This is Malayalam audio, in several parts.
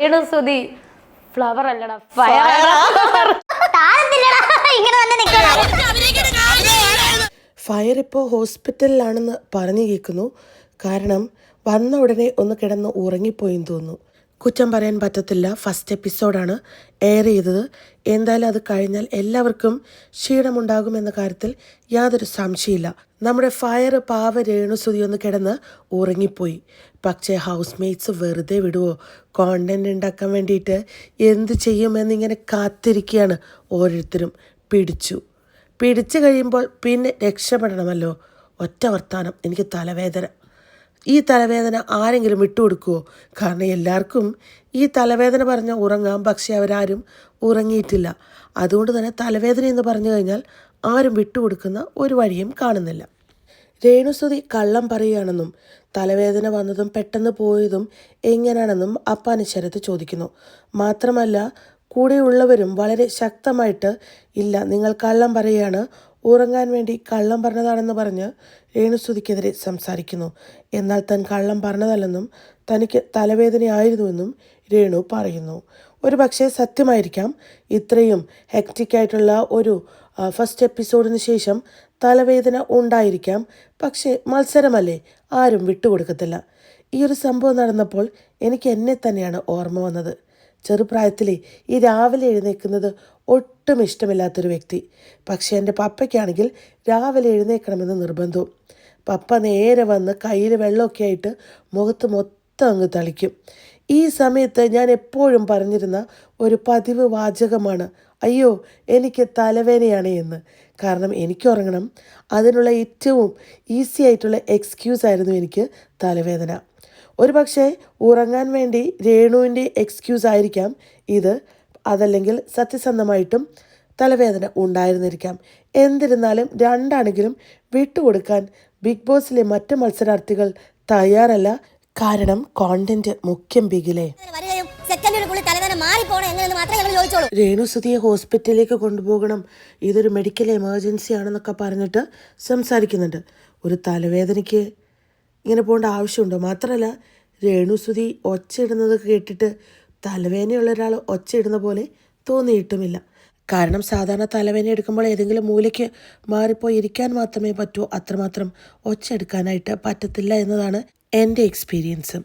രേണുസുതി ഫ്ലവർ അല്ലടാ ഫയർ ഫയർ ഇപ്പോൾ ഹോസ്പിറ്റലിലാണെന്ന് പറഞ്ഞു കേൾക്കുന്നു. കാരണം വന്ന ഉടനെ ഒന്ന് കിടന്ന് ഉറങ്ങിപ്പോയെന്ന് തോന്നുന്നു. കുറ്റം പറയാൻ പറ്റത്തില്ല. ഫസ്റ്റ് എപ്പിസോഡാണ് എയർ ചെയ്തത്. എന്തായാലും അത് കഴിഞ്ഞാൽ എല്ലാവർക്കും ക്ഷീണമുണ്ടാകുമെന്ന കാര്യത്തിൽ യാതൊരു സംശയമില്ല നമ്മുടെ ഫയർ പാവ രേണുസുതി ഒന്ന് കിടന്ന് ഉറങ്ങിപ്പോയി. പക്ഷേ ഹൗസ് മേറ്റ്സ് വെറുതെ വിടുവോ? കോണ്ടന്റ് ഉണ്ടാക്കാൻ വേണ്ടിയിട്ട് എന്ത് ചെയ്യുമെന്നിങ്ങനെ കാത്തിരിക്കുകയാണ് ഓരോരുത്തരും. പിടിച്ചു. പിടിച്ചു കഴിയുമ്പോൾ പിന്നെ രക്ഷപ്പെടണമല്ലോ. ഒറ്റ വർത്താനം. എനിക്ക് തലവേദന. ഈ തലവേദന ആരെങ്കിലും വിട്ടുകൊടുക്കുമോ കാരണം എല്ലാവർക്കും ഈ തലവേദന പറഞ്ഞ ഉറങ്ങാം. പക്ഷേ അവരാരും ഉറങ്ങിയിട്ടില്ല. അതുകൊണ്ട് തന്നെ തലവേദന എന്ന് പറഞ്ഞു കഴിഞ്ഞാൽ ആരും വിട്ടുകൊടുക്കുന്ന ഒരു വഴിയും കാണുന്നില്ല. രേണുസ്തുതി കള്ളം പറയുകയാണെന്നും തലവേദന വന്നതും പെട്ടെന്ന് പോയതും എങ്ങനെയാണെന്നും അപ്പാന് ശരത്ത് ചോദിക്കുന്നു. മാത്രമല്ല കൂടെയുള്ളവരും വളരെ ശക്തമായിട്ട് ഇല്ല നിങ്ങൾ കള്ളം പറയുകയാണ് ഉറങ്ങാൻ വേണ്ടി കള്ളം പറഞ്ഞതാണെന്ന് പറഞ്ഞ് രേണുസുതിക്കെതിരെ സംസാരിക്കുന്നു. എന്നാൽ താൻ കള്ളം പറഞ്ഞതല്ലെന്നും തനിക്ക് തലവേദനയായിരുന്നുവെന്നും രേണു പറയുന്നു. ഒരു പക്ഷേ സത്യമായിരിക്കാം ഇത്രയും ഹെക്റ്റിക് ആയിട്ടുള്ള ഒരു ഫസ്റ്റ് എപ്പിസോഡിന് ശേഷം തലവേദന ഉണ്ടായിരിക്കാം. പക്ഷേ മത്സരമല്ലേ? ആരും വിട്ടുകൊടുക്കത്തില്ല. ഈ ഒരു സംഭവം നടന്നപ്പോൾ എനിക്ക് എന്നെ തന്നെയാണ് ഓർമ്മ വന്നത്. ചെറുപ്രായത്തിലെ ഈ രാവിലെ എഴുന്നേൽക്കുന്നത് ഒട്ടും ഇഷ്ടമില്ലാത്തൊരു വ്യക്തി. പക്ഷേ എന്റെ പപ്പയ്ക്കാണെങ്കിൽ രാവിലെ എഴുന്നേൽക്കണമെന്ന് നിർബന്ധവും. പപ്പ നേരെ വന്ന് കയ്യിൽ വെള്ളമൊക്കെ ആയിട്ട് മുഖത്ത് മൊത്തം അങ്ങ് തളിക്കും. ഈ സമയത്ത് ഞാൻ എപ്പോഴും പറഞ്ഞിരുന്ന ഒരു പതിവ് വാചകമാണ്. അയ്യോ എനിക്ക് തലവേദനയാണ് എന്ന്. കാരണം എനിക്ക് ഉറങ്ങണം. അതിനുള്ള ഏറ്റവും ഈസി ആയിട്ടുള്ള എക്സ്ക്യൂസ് ആയിരുന്നു എനിക്ക് തലവേദന. ഒരു പക്ഷേ ഉറങ്ങാൻ വേണ്ടി രേണുവിന്റെ എക്സ്ക്യൂസ് ആയിരിക്കാം. ഇത് അതല്ലെങ്കിൽ സത്യസന്ധമായിട്ടും തലവേദന ഉണ്ടായിരുന്നിരിക്കാം. എന്നിരുന്നാലും രണ്ടാണെങ്കിലും വിട്ടുകൊടുക്കാൻ ബിഗ് ബോസിലെ മറ്റ് മത്സരാർത്ഥികൾ തയ്യാറല്ല കാരണം കോണ്ടന്റ് മുഖ്യം ബിഗിലെ രേണുസുതിയെ ഹോസ്പിറ്റലിലേക്ക് കൊണ്ടുപോകണം. ഇതൊരു മെഡിക്കൽ എമർജൻസി ആണെന്നൊക്കെ പറഞ്ഞിട്ട് സംസാരിക്കുന്നുണ്ട്. ഒരു തലവേദനയ്ക്ക് ഇങ്ങനെ പോകേണ്ട ആവശ്യമുണ്ടോ? മാത്രമല്ല രേണുസുതി ഒച്ചയിടുന്നത് കേട്ടിട്ട് തലവേദനയുള്ള ഒരാൾ ഒച്ചയിടുന്ന പോലെ തോന്നിയിട്ടുമില്ല. കാരണം സാധാരണ തലവേദന എടുക്കുമ്പോൾ ഏതെങ്കിലും മൂലയ്ക്ക് മാറിപ്പോയി ഇരിക്കാൻ മാത്രമേ പറ്റൂ. അത്രമാത്രം ഒച്ച എടുക്കാനായിട്ട് പറ്റത്തില്ല എന്നതാണ് എന്റെ എക്സ്പീരിയൻസ്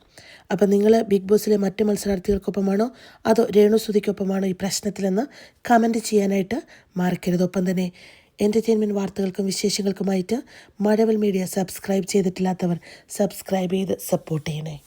അപ്പം നിങ്ങൾ ബിഗ് ബോസിലെ മറ്റ് മത്സരാർത്ഥികൾക്കൊപ്പമാണോ? അതോ രേണുസുതിക്കൊപ്പമാണോ ഈ പ്രശ്നത്തിലെന്ന് കമന്റ് ചെയ്യാനായിട്ട് മറക്കരുത്. ഒപ്പം തന്നെ എന്റർടൈൻമെന്റ് വാർത്തകൾക്കും വിശേഷങ്ങൾക്കുമായിട്ട് മഴവൽ മീഡിയ സബ്സ്ക്രൈബ് ചെയ്തിട്ടില്ലാത്തവർ സബ്സ്ക്രൈബ് ചെയ്ത് സപ്പോർട്ട് ചെയ്യണേ.